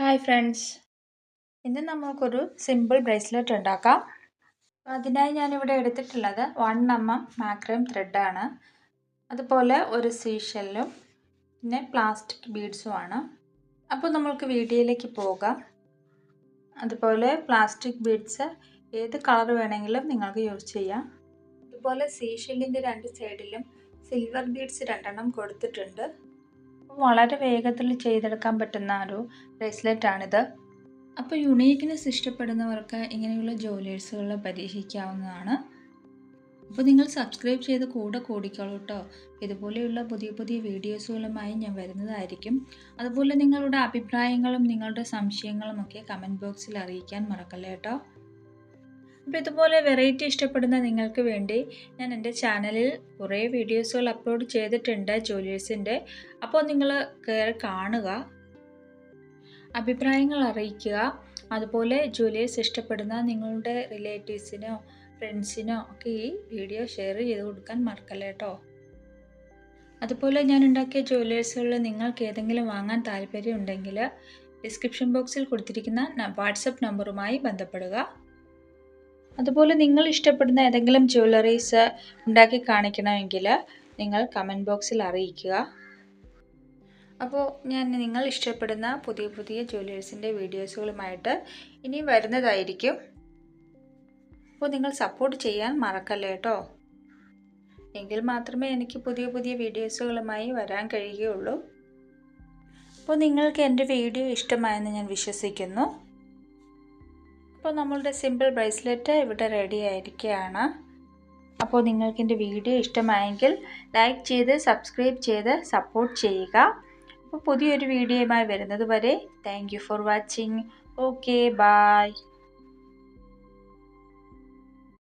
Hi friends ഇന്ന് നമുക്കൊരു simple bracelet ഉണ്ടാക്കാം. അതിനായി ഞാനിവിടെ എടുത്തിട്ടുള്ളത് വൺ എം എം മാക്രം ത്രെഡാണ് അതുപോലെ ഒരു സീഷെല്ലും പിന്നെ പ്ലാസ്റ്റിക് ബീഡ്സുമാണ് അപ്പോൾ നമ്മൾക്ക് വീഡിയോയിലേക്ക് പോകാം. അതുപോലെ പ്ലാസ്റ്റിക് ബീഡ്സ് ഏത് കളർ വേണമെങ്കിലും നിങ്ങൾക്ക് യൂസ് ചെയ്യാം. അതുപോലെ സീഷെല്ലിന്റെ രണ്ട് സൈഡിലും സിൽവർ ബീഡ്സ് രണ്ടെണ്ണം കൊടുത്തിട്ടുണ്ട്. വളരെ വേഗത്തിൽ ചെയ്തെടുക്കാൻ പറ്റുന്ന ഒരു ബ്രേസ്ലെറ്റാണിത് അപ്പോൾ യുണീക്ക്നെസ് ഇഷ്ടപ്പെടുന്നവർക്ക് ഇങ്ങനെയുള്ള ജുവലേഴ്സുകൾ പരീക്ഷിക്കാവുന്നതാണ്. അപ്പോൾ നിങ്ങൾ സബ്സ്ക്രൈബ് ചെയ്ത് കൂടെ കൂടിക്കോളൂ കേട്ടോ ഇതുപോലെയുള്ള പുതിയ പുതിയ വീഡിയോസുകളുമായി ഞാൻ വരുന്നതായിരിക്കും. അതുപോലെ നിങ്ങളുടെ അഭിപ്രായങ്ങളും നിങ്ങളുടെ സംശയങ്ങളും ഒക്കെ കമന്റ് ബോക്സിൽ അറിയിക്കാൻ മറക്കല്ലേ കേട്ടോ അപ്പോൾ ഇതുപോലെ വെറൈറ്റി ഇഷ്ടപ്പെടുന്ന നിങ്ങൾക്ക് വേണ്ടി ഞാൻ എന്റെ ചാനലിൽ കുറേ വീഡിയോസുകൾ അപ്ലോഡ് ചെയ്തിട്ടുണ്ട് ജൂലിയേഴ്സിന്റെ അപ്പോൾ നിങ്ങൾ കയറി കാണുക. അഭിപ്രായങ്ങൾ അറിയിക്കുക. അതുപോലെ ജൂലിയേഴ്സ് ഇഷ്ടപ്പെടുന്ന നിങ്ങളുടെ റിലേറ്റീവ്സിനോ ഫ്രണ്ട്സിനോ ഒക്കെ ഈ വീഡിയോ ഷെയർ ചെയ്ത് കൊടുക്കാൻ മറക്കല്ലേ കേട്ടോ അതുപോലെ ഞാൻ ഉണ്ടാക്കിയ ജുവലേഴ്സുകളിൽ നിങ്ങൾക്ക് ഏതെങ്കിലും വാങ്ങാൻ താല്പര്യമുണ്ടെങ്കിൽ ഡിസ്ക്രിപ്ഷൻ ബോക്സിൽ കൊടുത്തിരിക്കുന്ന വാട്സപ്പ് നമ്പറുമായി ബന്ധപ്പെടുക. അതുപോലെ നിങ്ങൾ ഇഷ്ടപ്പെടുന്ന ഏതെങ്കിലും ജ്വല്ലറീസ് ഉണ്ടാക്കി കാണിക്കണമെങ്കിൽ നിങ്ങൾ കമന്റ് ബോക്സിൽ അറിയിക്കുക. അപ്പോൾ ഞാൻ നിങ്ങൾ ഇഷ്ടപ്പെടുന്ന പുതിയ പുതിയ ജ്വല്ലേഴ്സിന്റെ വീഡിയോസുകളുമായിട്ട് ഇനി വരുന്നതായിരിക്കും. അപ്പോൾ നിങ്ങൾ സപ്പോർട്ട് ചെയ്യാൻ മറക്കല്ലേ കേട്ടോ? എങ്കിൽ മാത്രമേ എനിക്ക് പുതിയ പുതിയ വീഡിയോസുകളുമായി വരാൻ കഴിയുകയുള്ളൂ. അപ്പോൾ നിങ്ങൾക്ക് എന്റെ വീഡിയോ ഇഷ്ടമായെന്ന് ഞാൻ വിശ്വസിക്കുന്നു. അപ്പോൾ നമ്മളുടെ സിമ്പിൾ ബ്രേസ്ലെറ്റ് ഇവിടെ റെഡി ആയിരിക്കുകയാണ്. അപ്പോൾ നിങ്ങൾക്ക് എന്റെ വീഡിയോ ഇഷ്ടമായെങ്കിൽ ലൈക്ക് ചെയ്ത് സബ്സ്ക്രൈബ് ചെയ്ത് സപ്പോർട്ട് ചെയ്യുക. അപ്പോൾ പുതിയൊരു വീഡിയോയുമായി വരുന്നത് വരെ thank for watching okay bye